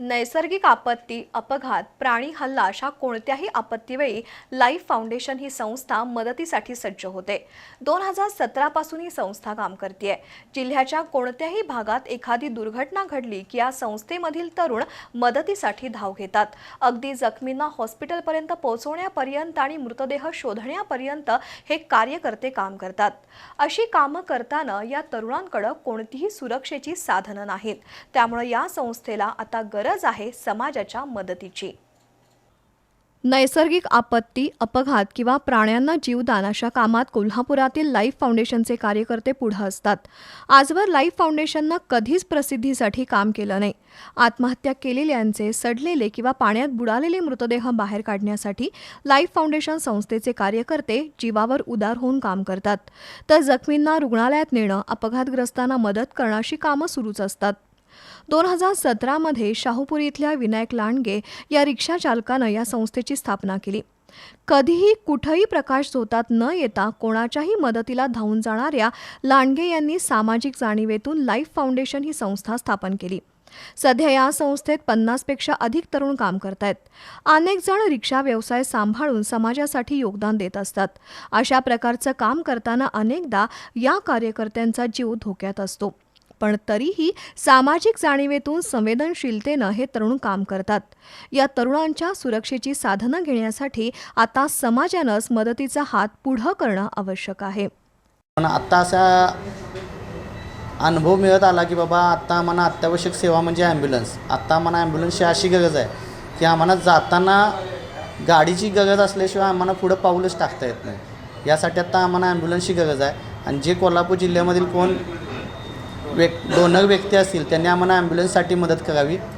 नैसर्गिक आपत्ती अपघात प्राणी हल्ला अशा कोणत्याही आपत्तीवेळी लाईफ फाउंडेशन ही संस्था मदतीसाठी सज्ज होते. दोन हजार सतरापासून ही संस्था काम करते जिल्ह्याच्या कोणत्याही भागात एखादी दुर्घटना घडली की या संस्थेमधील तरुण मदतीसाठी धाव घेतात. अगदी जखमींना हॉस्पिटलपर्यंत पोहोचवण्यापर्यंत आणि मृतदेह शोधण्यापर्यंत हे कार्यकर्ते काम करतात. अशी कामं करताना या तरुणांकडे कोणतीही सुरक्षेची साधनं नाहीत. त्यामुळे या संस्थेला आता गरज आहे समाजाच्या मदतीची. नैसर्गिक आपत्ती अपघात किंवा प्राण्यांना जीवदान अशा कामात कोल्हापुरातील लाईफ फाउंडेशनचे कार्यकर्ते पुढे असतात. आजवर लाईफ फाउंडेशननं कधीच प्रसिद्धीसाठी काम केलं नाही. आत्महत्या केलेल्यांचे सडलेले किंवा पाण्यात बुडालेले मृतदेह बाहेर काढण्यासाठी लाईफ फाउंडेशन संस्थेचे कार्यकर्ते जीवावर उदार होऊन काम करतात. तर जखमींना रुग्णालयात नेणं अपघातग्रस्तांना मदत करणं अशी कामं सुरूच असतात. दोन हजार सतरामध्ये शाहूपुरी इथल्या विनायक लांडगे या रिक्षा चालकानं या संस्थेची स्थापना केली. कधीही कुठंही प्रकाश झोतात न येता कोणाच्याही मदतीला धावून जाणाऱ्या लांडगे यांनी सामाजिक जाणीवेतून लाईफ फाउंडेशन ही संस्था स्थापन केली. सध्या या संस्थेत पन्नासपेक्षा अधिक तरुण काम करतायत. अनेक जण रिक्षा व्यवसाय सांभाळून समाजासाठी योगदान देत असतात. अशा प्रकारचं काम करताना अनेकदा या कार्यकर्त्यांचा जीव धोक्यात असतो. पण तरीही सामाजिक जाणीवेतून संवेदनशीलतेनं हे तरुण काम करतात. या तरुणांच्या सुरक्षेची साधनं घेण्यासाठी आता समाजानंच मदतीचा हात पुढं करणं आवश्यक आहे. पण आत्ता असा अनुभव मिळत आला की बाबा आत्ता आम्हाला अत्यावश्यक सेवा म्हणजे ॲम्ब्युलन्स. आत्ता आम्हाला ॲम्ब्युलन्सची अशी गरज आहे की आम्हाला जाताना गाडीची गरज असल्याशिवाय आम्हाला पुढं पाऊलच टाकता येत नाही. यासाठी आत्ता आम्हाला ॲम्ब्युलन्सची गरज आहे. आणि जे कोल्हापूर जिल्ह्यामधील कोण व्यक् डोनर व्यक्ती असतील त्यांनी आम्हाला ॲम्ब्युलन्ससाठी मदत करावी.